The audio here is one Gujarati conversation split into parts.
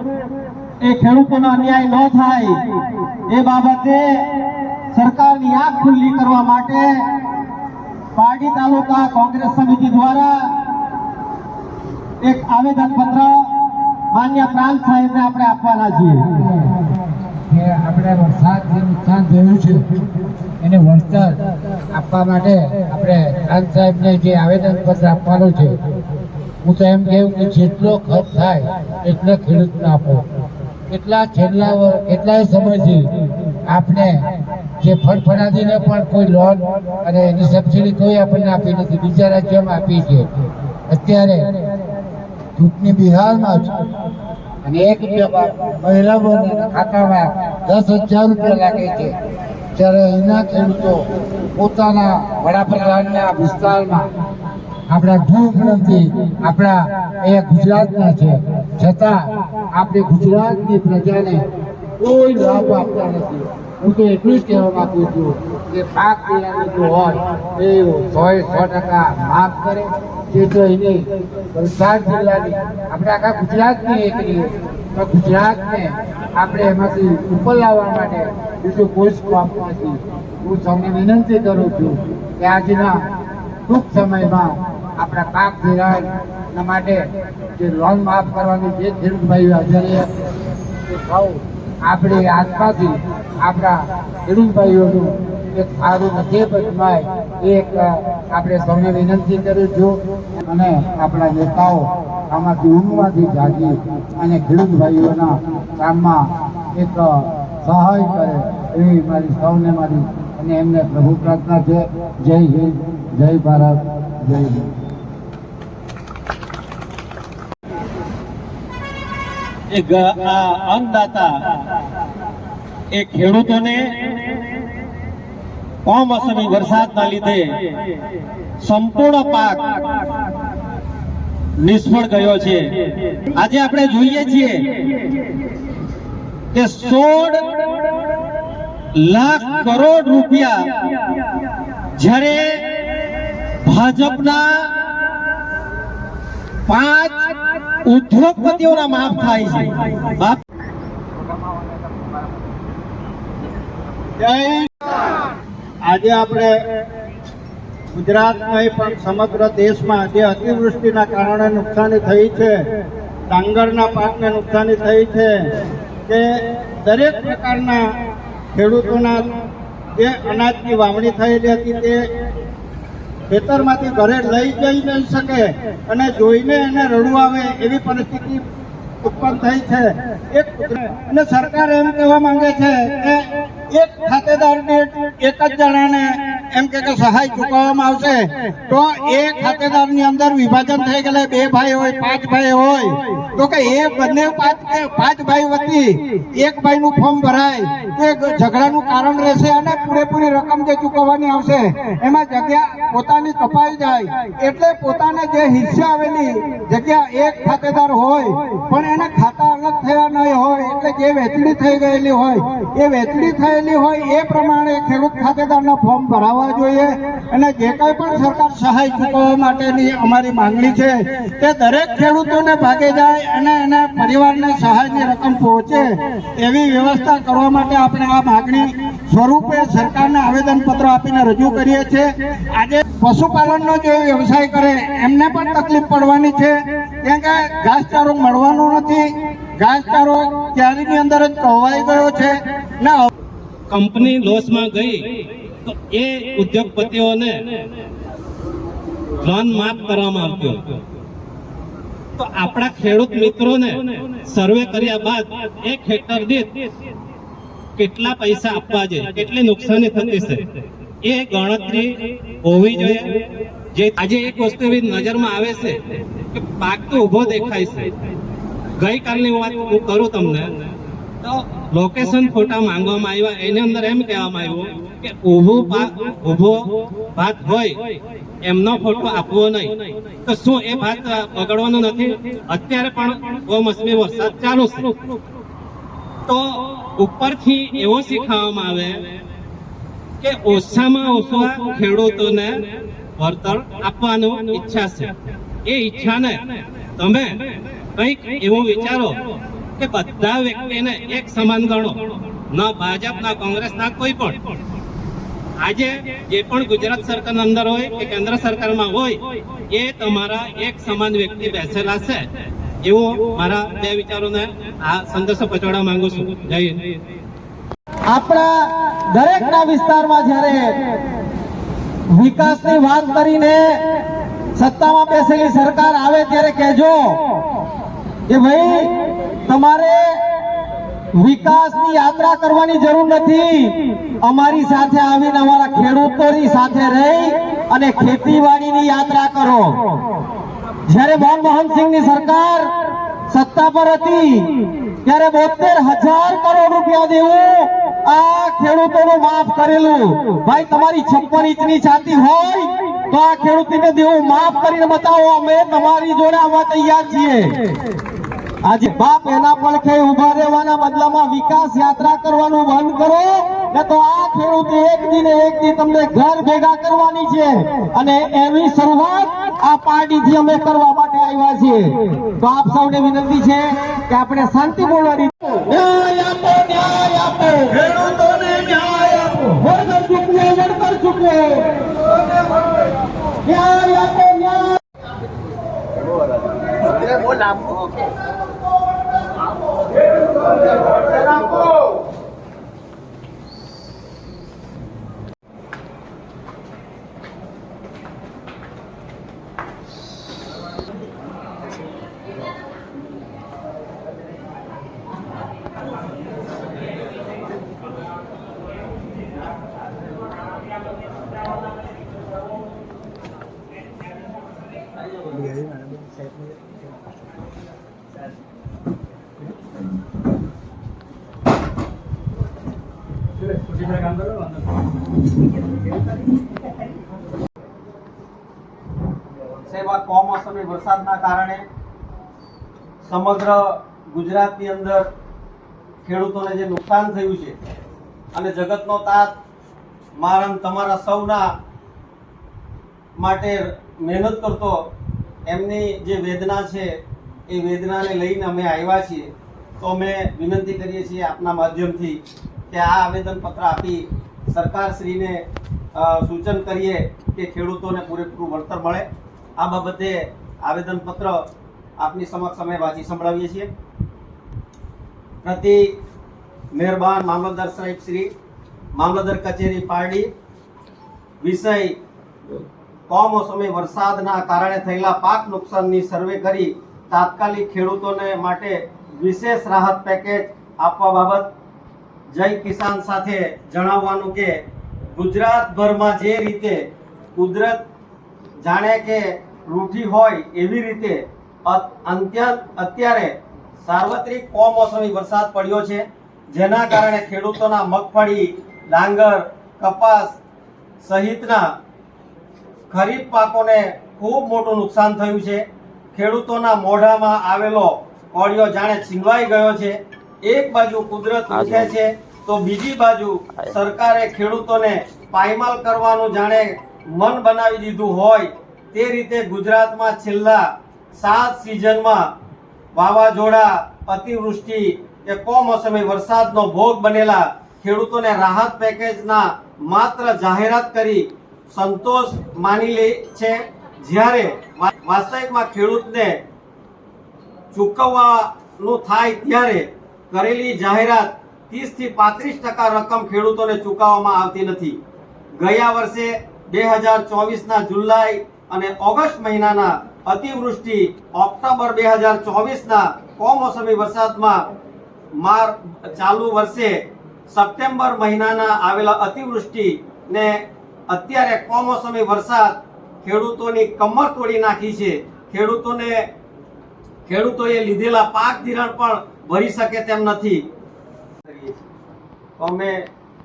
એ ખેડૂતોનો અન્યાય ન થાય. એ બાબતે સરકારની આંખ ખુલ્લી કરવા માટે પારડી તાલુકા કોંગ્રેસ સમિતિ દ્વારા એક આવેદન પત્ર માન્ય પ્રાંત સાહેબને આપણે આપવાના છીએ. આપણે વરસાદ જે નુકસાન થયું છે, એને વળતર આપવા માટે આપણે પ્રાંત સાહેબને જે આવેદનપત્ર આપવાનું છે હું તો એમ કહું કે જેટલો ખર્ચ થાય, એટલો ખેડૂતને આપો. કેટલા છેલ્લા કેટલાય સમયથી આપણે જે ફળફળાદીને પણ કોઈ લોન અને એની સબસિડી કોઈ આપણને આપી નથી, બીજા રાજ્યોમાં આપી છે અત્યારે ચૂંટણી બિહારમાં જ અને એક મહિલાઓના ખાતામાં દસ હજાર રૂપિયા લાગે છે. ત્યારે અહીંના ખેડૂતો પોતાના વડાપ્રધાનના વિસ્તારમાં આપણા ગૃહમંત્રી આપણા એ ગુજરાતના છે. છતાં આપણે ગુજરાતની પ્રજાને કોઈ લાભ આપતા નથી. હું તો એટલું જ કહેવા માગું છું કે પાક ધિરાણ જો હોય એ સો સો ટકા માફ કરે. તે તો એને વલસાડ જિલ્લાની આપણે આખા ગુજરાતની એક તો ગુજરાતને આપણે એમાંથી ઉપર લાવવા માટે બીજું કોઈ સ્કોપ નથી. હું સૌને વિનંતી કરું છું કે આજના ટૂંક સમયમાં આપણા પાક ધિરાણના માટે જે લોન માફ કરવાની જે ખેડૂત હાજરીએ એ સૌ આપણી આસપાસથી આપણા ખેડૂતભાઈઓનું એક સારું નથી બદલાય એ એક આપણે સૌને વિનંતી કરું છું. અને આપણા નેતાઓ આમાંથી ઊંઘમાંથી જાગી અને ખેડૂત કામમાં એક સહાય કરે એવી મારી સૌને મારી અને એમને પ્રભુ પ્રાર્થના છે. જય હિન્દ, જય ભારત, જય હિન્દ. એ આ અન્નદાતા એ ખેડૂતોને કમોસમી વરસાદના લીધે સંપૂર્ણ પાક નિષ્ફળ ગયો છે. આજે આપણે જોઈએ છીએ કે સોળ લાખ કરોડ રૂપિયા જ્યારે ભાજપના પાંચ ઉદ્યોગપતિઓના માફ થાય છે. બાપ આજે આપણે ગુજરાત નહીં, પણ સમગ્ર દેશમાં જે અતિવૃષ્ટિના કારણે નુકસાની થઈ છે, ડાંગરના પાકને નુકસાની થઈ છે, કે દરેક પ્રકારના ખેડૂતોના જે અનાજની વાવણી થયેલી હતી તે ખેતરમાંથી ઘરે લઈ જઈ નહીં શકે અને જોઈને એને રડવું આવે એવી પરિસ્થિતિ ઉત્પન્ન થઈ છે. એક અને સરકાર એમ કહેવા માંગે છે કે એક ખાતેદારને એક જ જણાને એમ કે સહાય ચૂકવવામાં આવશે. તો એ ખાતેદારની અંદર વિભાજન થઈ ગયેલા બે ભાઈ હોય, પાંચ ભાઈ હોય, તો કે એ બંને પાંચ ભાઈ વતી એક ભાઈનું ફોર્મ ભરાય, તો ઝઘડાનું કારણ રહેશે અને પૂરેપૂરી રકમ જે ચૂકવવાની આવશે, એમાં જગ્યા પોતાની કપાઈ જાય. એટલે પોતાને જે હિસ્સે આવેલી જગ્યા એક ખાતેદાર હોય, પણ એના ખાતા અલગ થયા નહીં હોય, એટલે જે વેચણી થઈ ગયેલી હોય, એ વેચણી થયેલી હોય એ પ્રમાણે ખેડૂત ખાતેદારના ફોર્મ ભરાવવા જોઈએ. અને જે કંઈ પણ સરકાર સહાય ચૂકવવા માટેની અમારી માંગણી છે, તે દરેક ખેડૂતોને ભાગે જાય અને એના પરિવારને સહાયની રકમ પહોંચે એવી વ્યવસ્થા કરવા માટે આપણે આ માગણી સ્વરૂપે સરકારને આવેદનપત્ર આપીને રજૂ કરીએ છીએ. આજે પશુપાલનનો જે વ્યવસાય કરે, એમને પણ તકલીફ પડવાની છે. કેમ કે ઘાસચારો મળવાનો નથી. ઘાસચારો ક્યારીની અંદર જ કહોવાઈ ગયો છે. ને કંપની લોસમાં ગઈ તો એ ઉદ્યોગપતિઓને લોન માફ કરવામાં આવ્યો તો આપણા ખેડૂત મિત્રોને સર્વે કર્યા બાદ એક હેક્ટર દીઠ કેટલા પૈસા આપવા જોઈએ? કેટલી નુકસાની થતી છે? એ ગણતરી હોવી જોઈએ. જે આજે એક વસ્તુ એવી નજરમાં આવે છે કે પાક તો ઊભો દેખાય છે. ગઈકાલની વાત હું કરું તમને, તો લોકેશન ફોટા માંગવામાં આવ્યા, એની અંદર એમ કહેવામાં આવ્યું કે ઊભો પાક ઊભો ભાત હોય, એમનો ફોટો આપવો નહીં. તો શું એ ભાત બગડવાનો નથી? અત્યારે પણ કમોસમી વરસાદ ચાલુ છે. તો ઉપરથી એવો શીખવવામાં આવે કે ઓછામાં ઓછા ખેડૂતોને વળતર આપવાનું ઈચ્છા છે. એ ઈચ્છાને તમે કંઈક એવું વિચારો કે બધા વ્યક્તિને એક સમાન ગણો, ન ભાજપ ના કોંગ્રેસ ના કોઈ પણ. આજે જે પણ ગુજરાત સરકારના અંદર હોય કે કેન્દ્ર સરકારમાં હોય, એ તમારા એક સમાન વ્યક્તિ બેસેલા છે. એવું મારા બે વિચારોને આ સંદેશો પહોંચાડવા માંગુ છું. જય હિન્દ. આપણા દરેકના વિસ્તારમાં જ્યારે વિકાસની વાત કરીને સત્તામાં બેસેલી સરકાર આવે ત્યારે કહેજો કે ભાઈ, તમારે વિકાસની યાત્રા કરવાની જરૂર નથી. અમારી સાથે આવીને અમારા ખેડૂતોની સાથે રહી અને ખેતીવાડીની યાત્રા કરો. જ્યારે મનમોહનસિંહની સરકાર સત્તા પર હતી, ત્યારે બોતેર હજાર કરોડ રૂપિયા દેવું આ ખેડૂતોનું માફ કરેલું. ભાઈ, તમારી છપ્પન ઇંચની છાતી હોય તો આ ખેડૂતને દેવું, માફ કરીને બતાવો, અમે તમારી જોડે આવવા તૈયાર છીએ. આજે બાપ એના પડખે ઊભા રહેવાના બદલામાં વિકાસ યાત્રા કરવાનું બંધ કરો તો આ ખેડૂત એક દિન એક દિન તમને ઘર ભેગા કરવાની છે. અને એવી શરૂઆત આ પાર્ટીથી અમે કરવા માટે આવ્યા છીએ. તો આપ સૌને વિનંતી છે કે આપણે શાંતિપૂર્ણ રીતે ન્યાય ચૂકવો. ન્યાય આપો ન્યાય. સાહેબ આ કમોસમી વરસાદના કારણે સમગ્ર ગુજરાતની અંદર ખેડૂતોને જે નુકસાન થયું છે અને જગતનો તાત મારા તમારા સૌના માટે મહેનત કરતો, એમની જે વેદના છે, એ વેદનાને લઈને અમે આવ્યા છીએ. તો અમે વિનંતી કરીએ છીએ આપના માધ્યમથી કે આ આવેદનપત્ર આપી સરકારશ્રીને સૂચન કરીએ કે ખેડૂતોને પૂરેપૂરું વળતર મળે. આ બાબતે આવેદનપત્ર આપની સમક્ષ અમે વાંચી સંભળાવીએ છીએ. પ્રતિ મહેરબાન મામલતદાર સાહેબ શ્રી, મામલતદાર કચેરી પારડી, વિષય કમોસમી વરસાદના કારણે થયેલા પાક નુકસાનની સર્વે કરી તાત્કાલિક ખેડૂતોને માટે વિશેષ રાહત પેકેજ આપવા બાબત જય કિસાન સાથે જણાવવાનું કે ગુજરાતભરમાં જે રીતે કુદરત જાણે કે રૂઠી હોય એવી રીતે અત- અત્યારે સાર્વત્રિક કમોસમી વરસાદ પડ્યો છે જેના કારણે ખેડૂતોના મગફળી ડાંગર કપાસ સહિતના ખરીફ પાકોને ખૂબ મોટું નુકસાન થયું છે. ખેડૂતોના મોઢામાં આવેલો કોળિયો જાણે છીનવાઈ ગયો છે. એક બાજુ કુદરત ઉઠે છે તો બીજી બાજુ સરકારે ખેડૂતોને પાયમાલ કરવાનું જાણે મન બનાવી દીધું હોય તે રીતે ગુજરાતમાં છેલ્લા સાત સિઝનમાં વાવાઝોડા, અતિવૃષ્ટિ કે કમોસમી વરસાદનો ભોગ બનેલા ખેડૂતોને રાહત પેકેજના માત્ર જાહેરાત કરી સંતોષ માની લે છે. જ્યારે વાસ્તવિકમાં ખેડૂતને ચૂકવવાનું થાય ત્યારે કરેલી જાહેરાત ત્રીસથી પાંત્રીસ ટકા રકમ ખેડૂતોને ચૂકવવામાં આવતી નથી. ગયા વર્ષે બે હજાર ચોવીસના જુલાઈ અને ઓગસ્ટ મહિનાના અતિવૃષ્ટિ ઓક્ટોબર બે હજાર ચોવીસના કોમોસમી વરસાદમાં માર ચાલુ વર્ષે સપ્ટેમ્બર મહિનાના આવેલા અતિવૃષ્ટિને અત્યારે કોમોસમી વરસાદ ખેડૂતોની કમર તોડી નાખી છે. ખેડૂતોને ખેડૂતોએ લીધેલા પાક ધિરાણ પણ ભરી શકે તેમ નથી. તો અમે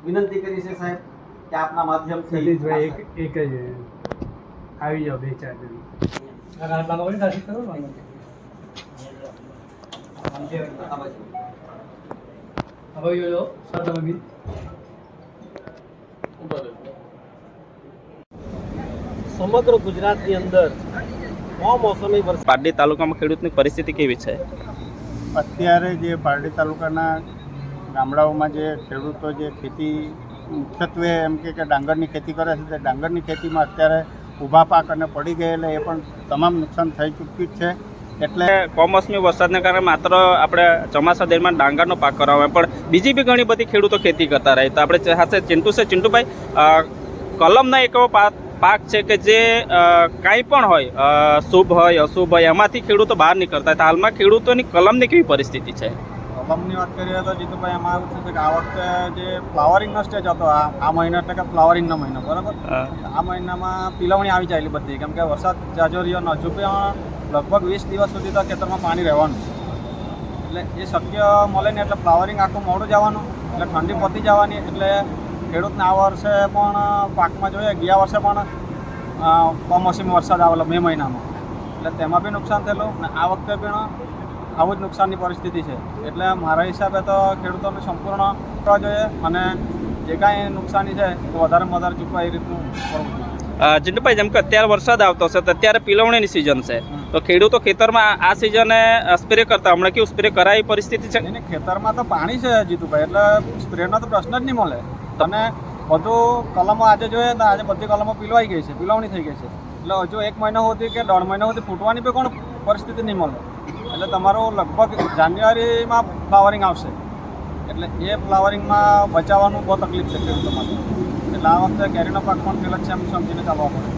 વિનંતી કરી છે સાહેબ કે આપના માધ્યમથી એક એક જ આવી જાઓ બે ચાર જણ. સમગ્ર ગુજરાતની અંદર કમોસમી વરસાદ પારડી તાલુકામાં ખેડૂતની પરિસ્થિતિ કેવી છે અત્યારે જે પારડી તાલુકાના ગામડાઓમાં જે ખેડૂતો જે ખેતી મુખ્યત્વે એમ કે કે ડાંગરની ખેતી કરે છે તે ડાંગરની ખેતીમાં અત્યારે ઊભા પાક અને પડી ગયેલા એ પણ તમામ નુકસાન થઈ ચૂક્યું છે. એટલે કમોસમી વરસાદને કારણે માત્ર આપણે ચોમાસા દરમિયાન ડાંગરનો પાક કરાવે પણ બીજી બી ઘણી બધી ખેડૂતો ખેતી કરતા રહે. તો આપણે સાથે ચિંટુ છે. ચિંટુભાઈ કલમના એક એવો પાક પાક છે કે જે કાંઈ પણ હોય શુભ હોય, અશુભ હોય, એમાંથી ખેડૂતો બહાર નીકળતા હોય. તો હાલમાં ખેડૂતોની કલમની કેવી પરિસ્થિતિ છે? કલમની વાત કરીએ તો જીતુભાઈ એમાં એવું છે કે આ વખતે જે ફ્લાવરિંગનો સ્ટેજ હતો આ આ મહિનો એટલે કે ફ્લાવરિંગનો મહિનો બરાબર? આ મહિનામાં પિલવણી આવી જાયેલી બધી કેમ કે વરસાદ જાજો રહ્યો ન હજુ પણ લગભગ વીસ દિવસ સુધી તો ખેતરમાં પાણી રહેવાનું. એટલે એ શક્ય મળે ને એટલે ફ્લાવરિંગ આખું મોડું જવાનું એટલે ઠંડી પતી જવાની એટલે ખેડૂતને આ વર્ષે પણ પાકમાં જોઈએ ગયા વર્ષે પણ કમોસમી વરસાદ આવેલો મે મહિનામાં. એટલે તેમાં બી નુકસાન થયેલું ને આ વખતે પણ આવું જ નુકસાનની પરિસ્થિતિ છે. એટલે મારા હિસાબે તો ખેડૂતોને સંપૂર્ણ કરવા જોઈએ અને જે કાંઈ નુકસાની છે તો વધારેમાં વધારે ચૂકવા એ રીતનું કરવું જોઈએ. જેમ કે અત્યારે વરસાદ આવતો છે તો અત્યારે પિલવણીની સિઝન છે. તો ખેડૂતો ખેતરમાં આ સિઝને સ્પ્રે કરતા હમણાં કેવું સ્પ્રે કરાય પરિસ્થિતિ છે? એને ખેતરમાં તો પાણી છે જીતુભાઈ એટલે સ્પ્રેનો તો પ્રશ્ન જ નહીં મળે. અને બધું કલમો આજે જોઈએ તો આજે બધી કલમો પીલવાઈ ગઈ છે પીલવણી થઈ ગઈ છે. એટલે હજુ એક મહિનો સુધી કે દોઢ મહિના સુધી ફૂટવાની બી કોણ પરિસ્થિતિ નહીં મળે. એટલે તમારો લગભગ જાન્યુઆરીમાં ફ્લાવરિંગ આવશે. એટલે એ ફ્લાવરિંગમાં બચાવવાનું બહુ તકલીફ છે ખેડૂતો માટે. એટલે આ વખતે કેરીનો પાક પણ પેલા છે એમ સમજીને ચાલવા પડે.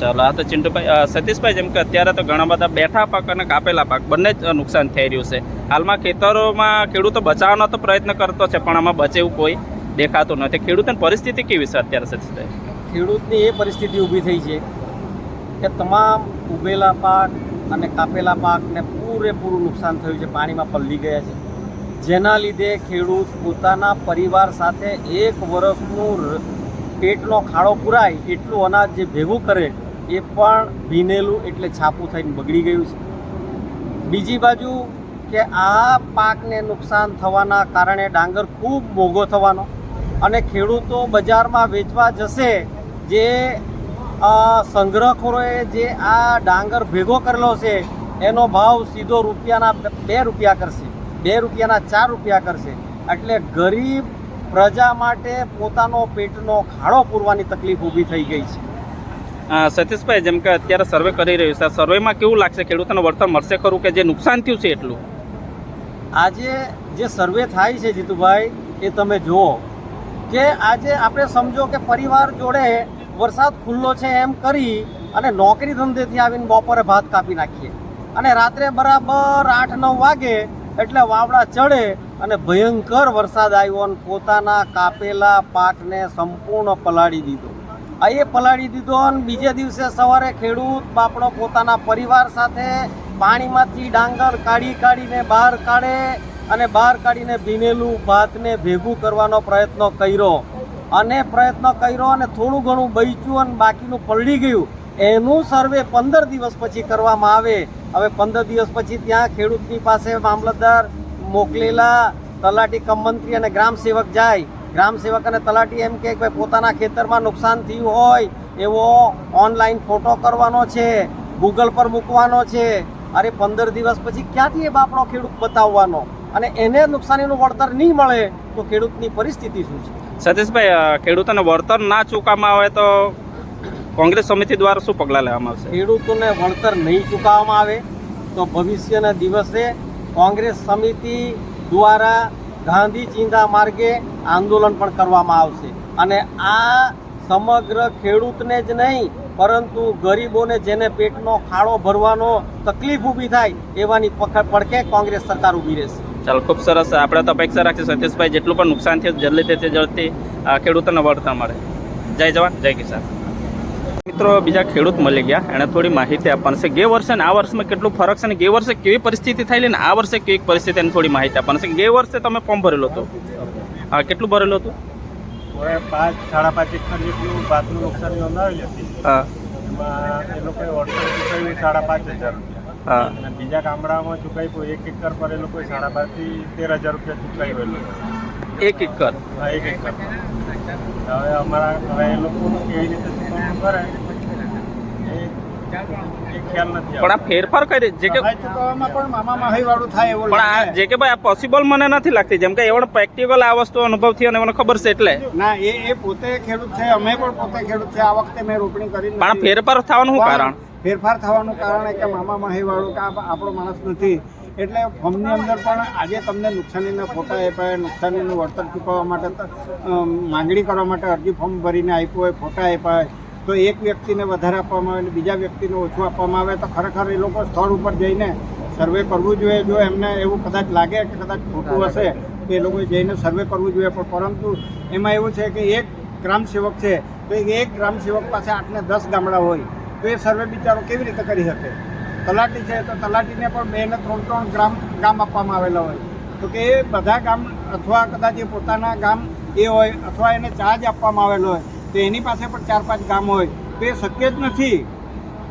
ચાલો આ તો ચિંટુભાઈ સતીશભાઈ જેમ કે અત્યારે તો ઘણા બધા બેઠા પાક અને કાપેલા પાક બંને જ નુકસાન થઈ રહ્યું છે. હાલમાં ખેતરોમાં ખેડૂતો બચાવવાનો તો પ્રયત્ન કરતો છે પણ આમાં બચે એવું કોઈ દેખાતું નથી. ખેડૂતની પરિસ્થિતિ કેવી છે અત્યારે સતીશભાઈ? ખેડૂતની એ પરિસ્થિતિ ઊભી થઈ છે કે તમામ ઉભેલા પાક અને કાપેલા પાકને પૂરેપૂરું નુકસાન થયું છે, પાણીમાં પલળી ગયા છે. જેના લીધે ખેડૂત પોતાના પરિવાર સાથે એક વર્ષનું પેટનો ખાડો પુરાય, એટલું અનાજ જે ભેગું કરે, એ પણ ભીનેલું એટલે છાપું થઈને બગડી ગયું છે. બીજી બાજુ કે આ પાકને નુકસાન થવાના કારણે ડાંગર ખૂબ મોંઘો થવાનો અને ખેડૂતો બજારમાં વેચવા જશે, જે સંગ્રહખોરોએ જે આ ડાંગર ભેગો કરેલો છે એનો ભાવ સીધો રૂપિયાના બે- રૂપિયા કરશે. બે રૂપિયાના ચાર રૂપિયા કરશે. એટલે ગરીબ પ્રજા માટે પોતાનો પેટનો ખાડો પૂરવાની તકલીફ ઊભી થઈ ગઈ છે. સતીશભાઈ જેમ કે અત્યારે સર્વે કરી રહ્યું છે સર્વેમાં કેવું લાગશે? ખેડૂતોને વળતર મળશે ખરું કે જે નુકસાન થયું છે એટલું? આજે જે સર્વે થાય છે જીતુભાઈ એ તમે જુઓ કે આજે આપણે સમજો કે પરિવાર જોડે વરસાદ ખુલ્લો છે એમ કરી અને નોકરી ધંધેથી આવીને બપોરે ભાત કાપી નાખીએ. અને રાત્રે બરાબર આઠ નવ વાગે એટલે વાવડા ચડે અને ભયંકર વરસાદ આવ્યો અને પોતાના કાપેલા પાકને સંપૂર્ણ પલાળી દીધો. આ એ પલાળી દીધો અને બીજે દિવસે સવારે ખેડૂત બાપડો પોતાના પરિવાર સાથે પાણીમાંથી ડાંગર કાઢી કાઢીને બહાર કાઢે અને બહાર કાઢીને ભીનેલું ભાતને ભેગું કરવાનો પ્રયત્ન કર્યો. અને પ્રયત્ન કર્યો અને થોડું ઘણું બચ્યું અને બાકીનું પલળી ગયું. એનું સર્વે પંદર દિવસ પછી કરવામાં આવે. હવે પંદર દિવસ પછી ત્યાં ખેડૂતની પાસે મામલતદાર મોકલેલા, તલાટી કમમંત્રી અને ગ્રામ સેવક જાય. ગ્રામ સેવક અને તલાટી એમ કે ભાઈ, પોતાના ખેતરમાં નુકસાન થયું હોય, એવો ઓનલાઈન ફોટો કરવાનો છે ગૂગલ પર મૂકવાનો છે. અરે, પંદર દિવસ પછી ક્યાંથી એ બાપડો ખેડૂત બતાવવાનો? અને એને નુકસાનીનું વળતર નહીં મળે, તો ખેડૂતની પરિસ્થિતિ શું છે? સતીશભાઈ ખેડૂતોને વળતર ના ચૂકવામાં આવે તો કોંગ્રેસ સમિતિ દ્વારા શું પગલાં લેવામાં આવશે? ખેડૂતોને વળતર નહીં ચૂકવવામાં આવે તો ભવિષ્યના દિવસે કોંગ્રેસ સમિતિ દ્વારા ગાંધી ચિંતા માર્ગે આંદોલન પણ કરવામાં આવશે. અને આ સમગ્ર ખેડૂતને જ નહીં, પરંતુ ગરીબોને જેને પેટનો ખાડો ભરવાનો તકલીફ ઊભી થાય એવાની પડખે કોંગ્રેસ સરકાર ઊભી રહેશે. ચાલો ખૂબ સરસ. આપણે તો અપેક્ષા રાખીએ સતીશભાઈ જેટલું પણ નુકસાન થયું જલ્દી તે જલ્દી ખેડૂતોને વળતર મળે જય જવાન જય કિસાન. મિત્રો બીજા ખેડૂત મળી ગયા. એણે થોડી માહિતી આપવાની છે. ગે વર્ષે અને આ વર્ષમાં કેટલું ફરક છે અને ગે વર્ષે કેવી પરિસ્થિતિ થયેલી ને આ વર્ષે કેવી પરિસ્થિતિ એની થોડી માહિતી આપવાની છે. ગે વર્ષે તમે ફોર્મ ભરેલું હતું? હા કેટલું ભરેલું હતું? પાંચ સાડા પાંચ એકર જેટલું ભાતનું નુકસાન નોંધાવેલી હતી. હા. એમાં એ લોકોએ સાડા પાંચ હજાર રૂપિયા. અને બીજા ગામડામાં ચૂકવ્યું એક એકર પર એ લોકો સાડા પાંચથી તેર હજાર રૂપિયા ચૂકવ્યું એ એક એકર? હા એક એકર. હવે અમારા હવે એ લોકોનું કેવી રીતે ચૂકવણું કરે પણ આ ફેરફાર કરી જે કે પણ મામા માહી વાળું થાય એવું આ જે કે ભાઈ આ પોસિબલ મને નથી લાગતી. જેમ કે એવડો પ્રેક્ટિકલ આ વસ્તુ અનુભવ થયો અને મને ખબર છે એટલે. ના એ એ પોતે ખેડૂત છે અમે પણ પોતે ખેડૂત છે. આ વખતે મેં રોપણી કરી પણ ફેરફાર થવાનું શું કારણ? ફેરફાર થવાનું કારણ કે મામા માહીવાળો વાળું કે આપણો માણસ નથી. એટલે ફોર્મની અંદર પણ આજે તમને નુકસાનીના ફોટા આપ્યા નુકસાનીનું વળતર ચૂકવવા માટે માંગણી કરવા માટે અરજી ફોર્મ ભરીને આપ્યું હોય, ફોટા આપ્યા હોય, તો એક વ્યક્તિને વધારે આપવામાં આવે અને બીજા વ્યક્તિને ઓછું આપવામાં આવે તો ખરેખર એ લોકો સ્થળ ઉપર જઈને સર્વે કરવું જોઈએ. જો એમને એવું કદાચ લાગે કે કદાચ ખોટું હશે, તો એ લોકોએ જઈને સર્વે કરવું જોઈએ. પણ પરંતુ એમાં એવું છે કે એક ગ્રામ સેવક છે, તો એક ગ્રામ સેવક પાસે આઠને દસ ગામડા હોય. તો સર્વે બિચારો કેવી રીતે કરી શકે? તલાટી છે તો તલાટીને પણ બે ને ત્રણ ત્રણ ગ્રામ, ગામ આપવામાં આવેલા હોય. તો કે એ બધા ગામ અથવા કદાચ એ પોતાના ગામ એ હોય અથવા એને ચાર્જ આપવામાં આવેલો હોય, તો એની પાસે પણ ચાર પાંચ ગામ હોય. તો એ શક્ય જ નથી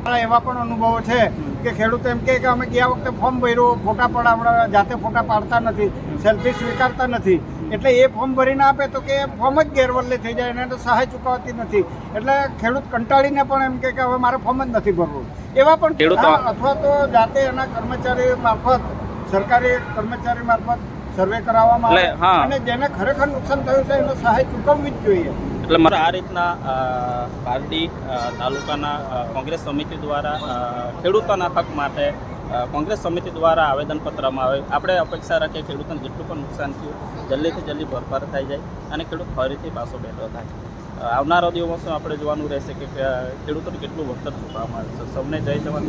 એવા પણ અનુભવો છે કે ખેડૂતો એમ કહે કે અમે ગયા વખતે ફોર્મ ભર્યું ફોટા પડાવડા જાતે ફોટા પાડતા નથી સેલ્ફી સ્વીકારતા નથી. એટલે એ ફોર્મ ભરીને આપે તો કે ફોર્મ જ ગેરવલ્લે થઈ જાય એને તો સહાય ચૂકવતી નથી. એટલે ખેડૂત કંટાળીને પણ એમ કહે કે હવે મારે ફોર્મ જ નથી ભરવું. એવા પણ ખેડૂતો- અથવા તો જાતે એના કર્મચારી મારફત સરકારી કર્મચારી મારફત સર્વે કરાવવામાં આવે અને જેને ખરેખર નુકસાન થયું છે એને સહાય ચૂકવવી જ જોઈએ. એટલે મારે આ રીતના પારડી તાલુકાના કોંગ્રેસ સમિતિ દ્વારા ખેડૂતોના હક માટે કોંગ્રેસ સમિતિ દ્વારા આવેદનપત્રમાં આવે. આપણે અપેક્ષા રાખીએ ખેડૂતોને જેટલું પણ નુકસાન થયું, જલ્દીથી જલ્દી ભરપાર થઈ જાય અને ખેડૂત ફરીથી પાછો બેઠો થાય. આવનારા દિવસમાં આપણે જોવાનું રહેશે કે ખેડૂતોને કેટલું વળતર ચૂકવવામાં આવે છે. સૌને જય જવાન.